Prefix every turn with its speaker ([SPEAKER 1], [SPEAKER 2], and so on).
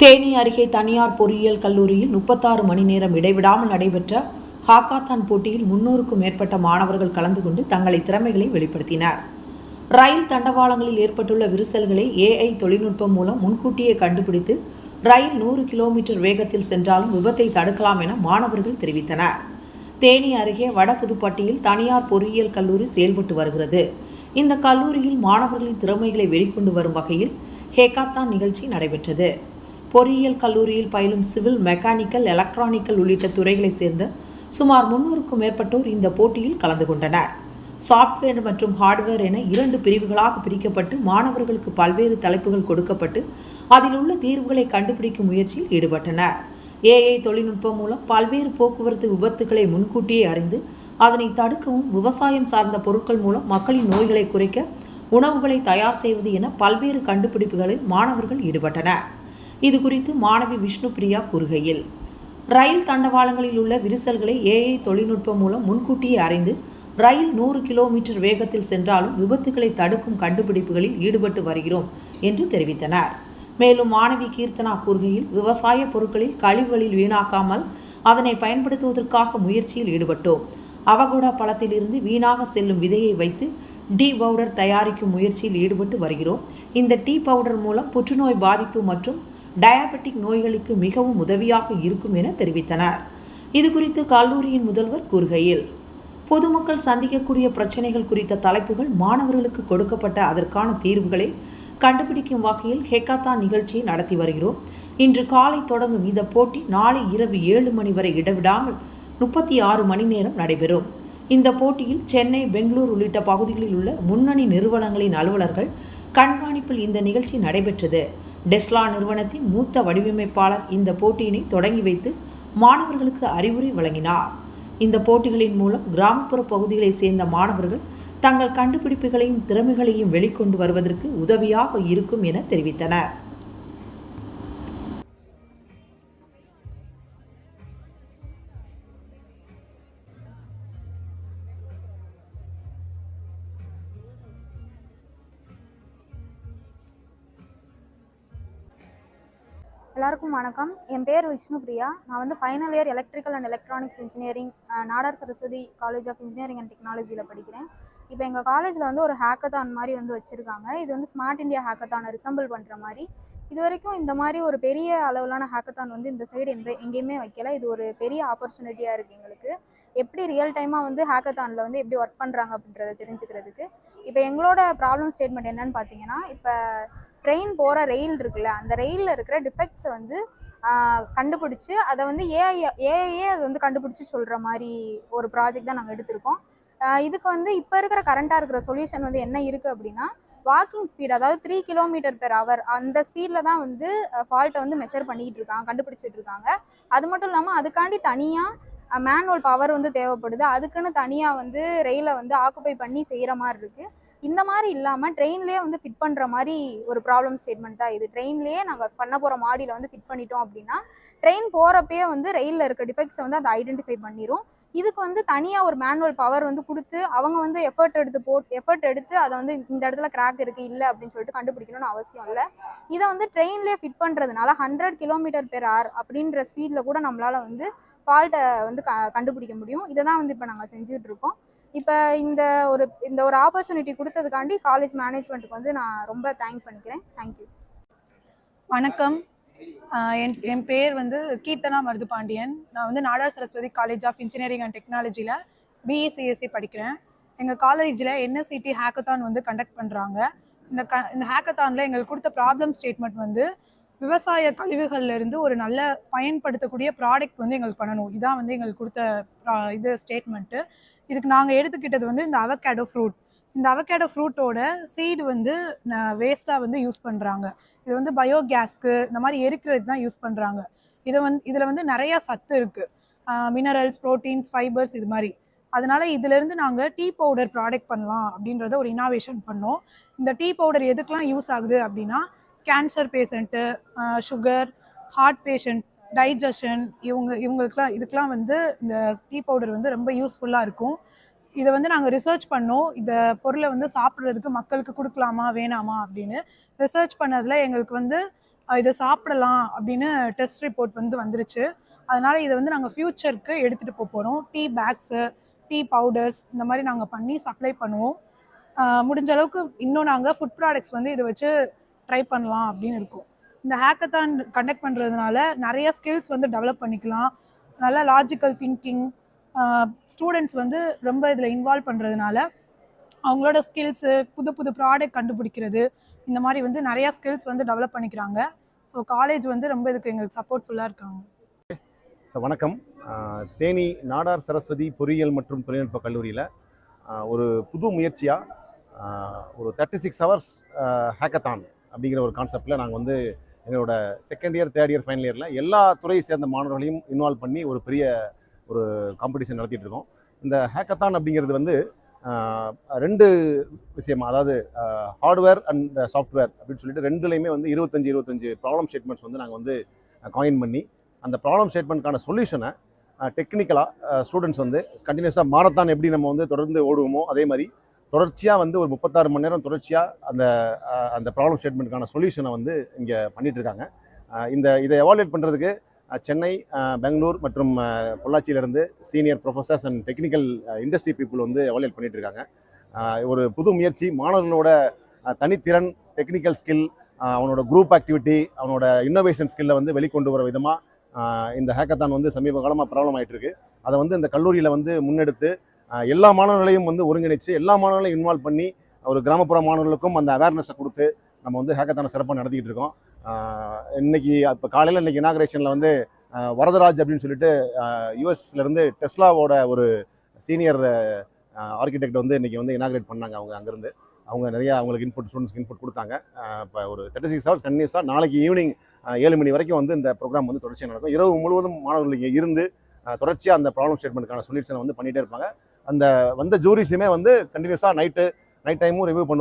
[SPEAKER 1] தேனி அருகே தனியார் பொறியியல் கல்லூரியில் முப்பத்தாறு மணி நேரம் இடைவிடாமல் நடைபெற்ற ஹாக்காத்தான் போட்டியில் முன்னூறுக்கும் மேற்பட்ட மாணவர்கள் கலந்து கொண்டு தங்களை திறமைகளை வெளிப்படுத்தினர். ரயில் தண்டவாளங்களில் ஏற்பட்டுள்ள விரிசல்களை ஏஐ தொழில்நுட்பம் மூலம் முன்கூட்டியே கண்டுபிடித்து ரயில் நூறு கிலோமீட்டர் வேகத்தில் சென்றாலும் விபத்தை தடுக்கலாம் என மாணவர்கள் தெரிவித்தனர். தேனி அருகே வடபுதுப்பட்டியில் தனியார் பொறியியல் கல்லூரி செயல்பட்டு வருகிறது. இந்த கல்லூரியில் மாணவர்களின் திறமைகளை வெளிக்கொண்டு வரும் வகையில் ஹேகாத்தான் நிகழ்ச்சி நடைபெற்றது. பொறியியல் கல்லூரியில் பயிலும் சிவில் மெக்கானிக்கல் எலக்ட்ரானிக்கல் உள்ளிட்ட துறைகளைச் சேர்ந்த சுமார் முன்னூறுக்கும் மேற்பட்டோர் இந்த போட்டியில் கலந்து கொண்டனர். சாஃப்ட்வேர் மற்றும் ஹார்ட்வேர் என இரண்டு பிரிவுகளாக பிரிக்கப்பட்டு மாணவர்களுக்கு பல்வேறு தலைப்புகள் கொடுக்கப்பட்டு அதில் உள்ள தீர்வுகளை கண்டுபிடிக்கும் முயற்சியில் ஈடுபட்டனர். ஏஐ தொழில்நுட்பம் மூலம் பல்வேறு போக்குவரத்து விபத்துகளை முன்கூட்டியே அறிந்து அதனை தடுக்கவும் விவசாயம் சார்ந்த பொருட்கள் மூலம் மக்களின் நோய்களை குறைக்க உணவுகளை தயார் செய்வது என பல்வேறு கண்டுபிடிப்புகளில் மாணவர்கள் ஈடுபட்டனர். இது குறித்து மாணவி விஷ்ணு பிரியா கூறுகையில் ரயில் தண்டவாளங்களில் உள்ள விரிசல்களை ஏஐ தொழில்நுட்பம் மூலம் முன்கூட்டியே அறிந்து ரயில் நூறு கிலோமீட்டர் வேகத்தில் சென்றாலும் விபத்துகளை தடுக்கும் கண்டுபிடிப்புகளில் ஈடுபட்டு வருகிறோம் என்று தெரிவித்தனர். மேலும் மாணவி கீர்த்தனா கூறுகையில் விவசாய பொருட்களில் கழிவுகளில் வீணாக்காமல் அதனை பயன்படுத்துவதற்காக முயற்சியில் ஈடுபட்டோம். அவகோடா பழத்திலிருந்து வீணாக செல்லும் விதையை வைத்து டீ பவுடர் தயாரிக்கும் முயற்சியில் ஈடுபட்டு வருகிறோம். இந்த டீ பவுடர் மூலம் புற்றுநோய் பாதிப்பு மற்றும் டயாபெட்டிக் நோய்களுக்கு மிகவும் உதவியாக இருக்கும் என தெரிவித்தனர். இது குறித்து கல்லூரியின் முதல்வர் கூறுகையில் பொதுமக்கள் சந்திக்கக்கூடிய பிரச்சனைகள் குறித்த தலைப்புகள் மாணவர்களுக்கு கொடுக்கப்பட்ட அதற்கான தீர்வுகளை கண்டுபிடிக்கும் வகையில் ஹெக்காத்தான் நிகழ்ச்சியை நடத்தி வருகிறோம். இன்று காலை தொடங்கும் இந்த போட்டி நாளை இரவு ஏழு மணி வரை இடவிடாமல் முப்பத்தி ஆறு மணி நேரம் நடைபெறும். இந்த போட்டியில் சென்னை பெங்களூர் உள்ளிட்ட பகுதிகளில் உள்ள முன்னணி நிறுவனங்களின் அலுவலர்கள் கண்காணிப்பில் இந்த நிகழ்ச்சி நடைபெற்றது. டெஸ்லா நிறுவனத்தின் மூத்த வடிவமைப்பாளர் இந்த போட்டியினை தொடங்கி வைத்து மாணவர்களுக்கு அறிவுரை வழங்கினார். இந்த போட்டிகளின் மூலம் கிராமப்புற பகுதிகளைச் சேர்ந்த மாணவர்கள் தங்கள் கண்டுபிடிப்புகளையும் திறமைகளையும் வெளிக்கொண்டு வருவதற்கு உதவியாக இருக்கும் என தெரிவித்தனர்.
[SPEAKER 2] எல்லாருக்கும் வணக்கம். என் பேர் விஷ்ணு பிரியா. நான் வந்து final year electrical and electronics engineering Nadar Saraswathi college of engineering and டெக்னாலஜியில் படிக்கிறேன். இப்போ எங்கள் காலேஜில் வந்து ஒரு ஹேக்கத்தான் மாதிரி வந்து வச்சுருக்காங்க. இது வந்து ஸ்மார்ட் இந்தியா ஹேக்கத்தானை ரிசம்பிள் பண்ணுற மாதிரி. இது வரைக்கும் இந்த மாதிரி ஒரு பெரிய அளவிலான ஹேக்கத்தான் வந்து இந்த சைடு எந்த எங்கேயுமே வைக்கல. இது ஒரு பெரிய ஆப்பர்ச்சுனிட்டியாக இருக்குது எங்களுக்கு. எப்படி ரியல் டைமாக வந்து ஹேக்கத்தானில் வந்து எப்படி ஒர்க் பண்ணுறாங்க அப்படின்றத தெரிஞ்சுக்கிறதுக்கு. இப்போ எங்களோட ப்ராப்ளம் ஸ்டேட்மெண்ட் என்னன்னு பார்த்தீங்கன்னா இப்போ ட்ரெயின் போகிற ரயில் இருக்குல்ல அந்த ரெயிலில் இருக்கிற டிஃபெக்ட்ஸை வந்து கண்டுபிடிச்சி அதை வந்து ஏஐ ஏஐயே அது வந்து கண்டுபிடிச்சி சொல்கிற மாதிரி ஒரு ப்ராஜெக்ட் தான் நாங்கள் எடுத்திருக்கோம். இதுக்கு வந்து இப்போ இருக்கிற கரண்ட்டாக இருக்கிற சொல்யூஷன் வந்து என்ன இருக்குது அப்படின்னா வாக்கிங் ஸ்பீட் அதாவது த்ரீ கிலோமீட்டர் பெர் ஹவர் அந்த ஸ்பீடில் தான் வந்து ஃபால்ட்டை வந்து மெஷர் பண்ணிக்கிட்டு இருக்காங்க கண்டுபிடிச்சிட்டு இருக்காங்க. அது மட்டும் இல்லாமல் அதுக்காண்டி தனியாக மேனுவல் பவர் வந்து தேவைப்படுது. அதுக்குன்னு தனியாக வந்து ரெயிலை வந்து ஆக்குப்பை பண்ணி செய்கிற மாதிரி இருக்குது இந்த மாதிரி இல்லாமல் ட்ரெயின்லேயே வந்து ஃபிட் பண்ணுற மாதிரி ஒரு ப்ராப்ளம் ஸ்டேட்மெண்ட் தான் இது. ட்ரெயின்லேயே நாங்கள் பண்ண போகிற மாடியில் வந்து ஃபிட் பண்ணிட்டோம் அப்படின்னா ட்ரெயின் போகிறப்பயே வந்து ரயிலில் இருக்க டிஃபெக்ட்ஸை வந்து அதை ஐடென்டிஃபை பண்ணிடும் இதுக்கு வந்து தனியாக ஒரு மேனுவல் பவர் வந்து கொடுத்து அவங்க வந்து எஃபர்ட் எடுத்து போட் எஃபர்ட் எடுத்து அதை வந்து இந்த இடத்துல கிராக் இருக்குது இல்லை அப்படின்னு சொல்லிட்டு கண்டுபிடிக்கணும்னு அவசியம் இல்லை. இதை வந்து ட்ரெயின்லேயே ஃபிட் பண்ணுறதுனால ஹண்ட்ரட் கிலோமீட்டர் பெர் ஆர் அப்படின்ற ஸ்பீடில் கூட நம்மளால் வந்து ஃபால்ட்டை வந்து க கண்டுபிடிக்க முடியும். இதை தான் வந்து இப்போ நாங்கள் செஞ்சுட்டு இருக்கோம். இப்போ இந்த ஒரு இந்த ஒரு ஆப்பர்ச்சுனிட்டி கொடுத்ததுக்காண்டி காலேஜ் மேனேஜ்மெண்ட்டுக்கு வந்து நான் ரொம்ப தேங்க் பண்ணிக்கிறேன். தேங்க்யூ
[SPEAKER 3] வணக்கம். என் என் பேர் வந்து கீர்த்தனா மருதுபாண்டியன். நான் வந்து Nadar Saraswathi college of engineering and டெக்னாலஜியில் பிஇசிஎஸ்சி படிக்கிறேன். எங்கள் காலேஜில் என்எஸ்சிடி ஹேக்கத்தான் வந்து கண்டக்ட் பண்ணுறாங்க இந்த க இந்த ஹேக்கத்தானில் எங்களுக்கு கொடுத்த ப்ராப்ளம் ஸ்டேட்மெண்ட் வந்து விவசாய கழிவுகள்ல இருந்து ஒரு நல்ல பயன்படுத்தக்கூடிய ப்ராடக்ட் வந்து எங்களுக்கு பண்ணணும். இதான் வந்து எங்களுக்கு கொடுத்த இது ஸ்டேட்மெண்ட்டு இதுக்கு நாங்கள் எடுத்துக்கிட்டது வந்து இந்த அவகேடோ ஃப்ரூட் இந்த அவகேடோ ஃப்ரூட்டோட சீடு வந்து வேஸ்ட்டாக வந்து யூஸ் பண்ணுறாங்க இது வந்து பயோகேஸ்க்கு இந்த மாதிரி எரிக்கிறது தான் யூஸ் பண்ணுறாங்க இதை வந்து இதில் வந்து நிறையா சத்து இருக்குது மினரல்ஸ் ப்ரோட்டீன்ஸ் ஃபைபர்ஸ் இது மாதிரி. அதனால இதுலேருந்து நாங்கள் டீ பவுடர் ப்ராடக்ட் பண்ணலாம் அப்படின்றத ஒரு இனாவேஷன் பண்ணோம். இந்த டீ பவுடர் எதுக்கெலாம் யூஸ் ஆகுது அப்படின்னா cancer patient sugar heart patient digestion இவங்க இவங்களுக்குலாம் இதுக்கெலாம் வந்து இந்த டீ பவுடர் வந்து ரொம்ப யூஸ்ஃபுல்லாக இருக்கும். இதை வந்து நாங்கள் ரிசர்ச் பண்ணோம். இந்த பொருளை வந்து சாப்பிட்றதுக்கு மக்களுக்கு கொடுக்கலாமா வேணாமா அப்படின்னு ரிசர்ச் பண்ணதில் எங்களுக்கு வந்து இதை சாப்பிடலாம் அப்படின்னு டெஸ்ட் ரிப்போர்ட் வந்து வந்துருச்சு. அதனால் இதை வந்து நாங்கள் ஃப்யூச்சருக்கு எடுத்துகிட்டு போக போகிறோம் டீ பேக்ஸு டீ பவுடர்ஸ் இந்த மாதிரி நாங்கள் பண்ணி சப்ளை பண்ணுவோம். முடிஞ்ச அளவுக்கு இன்னும் நாங்கள் ஃபுட் ப்ராடக்ட்ஸ் வந்து இதை வச்சு ட்ரை பண்ணலாம் அப்படின்னு இருக்கும். இந்த ஹேக்கத்தான் கண்டக்ட் பண்ணுறதுனால நிறைய ஸ்கில்ஸ் வந்து டெவலப் பண்ணிக்கலாம். நல்ல லாஜிக்கல் திங்கிங் ஸ்டூடெண்ட்ஸ் வந்து ரொம்ப இதில் இன்வால்வ் பண்ணுறதுனால அவங்களோட ஸ்கில்ஸு புது புது ப்ராடக்ட் கண்டுபிடிக்கிறது இந்த மாதிரி வந்து நிறையா ஸ்கில்ஸ் வந்து டெவலப் பண்ணிக்கிறாங்க. ஸோ காலேஜ் வந்து ரொம்ப இதுக்கு எங்களுக்கு சப்போர்ட்ஃபுல்லாக இருக்காங்க.
[SPEAKER 4] ஸோ வணக்கம். தேனி நாடார் சரஸ்வதி பொறியியல் மற்றும் தொழில்நுட்ப கல்லூரியில் ஒரு புது முயற்சியாக ஒரு தேர்ட்டி சிக்ஸ் ஹவர்ஸ் ஹேக்கத்தான் அப்படிங்கிற ஒரு கான்செப்டில் நாங்கள் வந்து எங்களோட second year third year final இயரில் எல்லா துறையை சேர்ந்த மாணவர்களையும் இன்வால்வ் பண்ணி ஒரு பெரிய ஒரு காம்படிஷன் நடத்திட்டு இருக்கோம். இந்த ஹேக்கத்தான் அப்படிங்கிறது வந்து ரெண்டு விஷயமா அதாவது ஹார்ட்வேர் அண்ட் சாஃப்ட்வேர் அப்படின்னு சொல்லிட்டு ரெண்டுலேயுமே வந்து இருபத்தஞ்சி இருபத்தஞ்சு ப்ராப்ளம் ஸ்டேட்மெண்ட்ஸ் வந்து நாங்கள் வந்து காயின் பண்ணி அந்த ப்ராப்ளம் ஸ்டேட்மெண்ட்கான சொல்யூஷனை டெக்னிக்கலாக ஸ்டூடெண்ட்ஸ் வந்து கண்டினியூஸாக மாரத்தான் எப்படி நம்ம வந்து தொடர்ந்து ஓடுவோமோ அதே மாதிரி தொடர்ச்சியாக வந்து ஒரு முப்பத்தாறு மணி நேரம் தொடர்ச்சியாக அந்த அந்த ப்ராப்ளம் ஸ்டேட்மெண்ட்டுக்கான சொல்யூஷனை வந்து இங்கே பண்ணிகிட்ருக்காங்க இருக்காங்க இந்த இதை எவாலுவேட் பண்ணுறதுக்கு சென்னை பெங்களூர் மற்றும் பொள்ளாச்சியிலேருந்து senior professors and technical industry people வந்து எவாலுவேட் பண்ணிகிட்ருக்காங்க இருக்காங்க ஒரு புது முயற்சி மாணவர்களோட தனித்திறன் டெக்னிக்கல் ஸ்கில் அவனோட குரூப் ஆக்டிவிட்டி அவனோட இன்னோவேஷன் ஸ்கில்லை வந்து வெளிக்கொண்டு வர விதமாக இந்த ஹேக்கத்தான் வந்து சமீப காலமாக ப்ராப்ளம் ஆகிட்டுருக்கு அதை வந்து இந்த கல்லூரியில் வந்து முன்னெடுத்து எல்லா மாணவர்களையும் வந்து ஒருங்கிணைச்சு எல்லா மாணவர்களையும் இன்வால்வ் பண்ணி ஒரு கிராமப்புற மாணவர்களுக்கும் அந்த அவேர்னஸை கொடுத்து நம்ம வந்து ஹேக்கத்தான சிறப்பாக நடத்திக்கிட்டு இருக்கோம். இன்னைக்கு இப்போ காலையில் இன்னைக்கு இனாகிரேஷனில் வந்து வரதராஜ் அப்படின்னு சொல்லிட்டு யூஎஸ்ல இருந்து டெஸ்லாவோட ஒரு சீனியர் ஆர்கிடெக்ட் வந்து இன்றைக்கி வந்து இனாகிரேட் பண்ணாங்க அவங்க அங்கேருந்து. அவங்க நிறையா அவங்களுக்கு இன்புட் ஸ்டூடெண்ட்ஸ்க்கு இன்புட் கொடுத்தாங்க. இப்போ ஒரு தேர்ட்டி சிக்ஸ் ஹவர்ஸ் கண்டினியூஸாக நாளைக்கு ஈவினிங் ஏழு மணி வரைக்கும் வந்து இந்த ப்ரோக்ராம் வந்து தொடர்ச்சியாக நடக்கும். இரவு முழுவதும் மாணவர்கள் இங்கே இருந்து தொடர்ச்சியாக அந்த ப்ராப்ளம் ஸ்டேட்மெண்ட்டுக்கான சொல்யூஷனை வந்து பண்ணிகிட்டே இருப்பாங்க. அந்த வந்த ஜூரிஸுமே வந்து கண்டினியூஸாக நைட்டு நைட் டைமும் ரிவ்யூ பண்ணுவாங்க.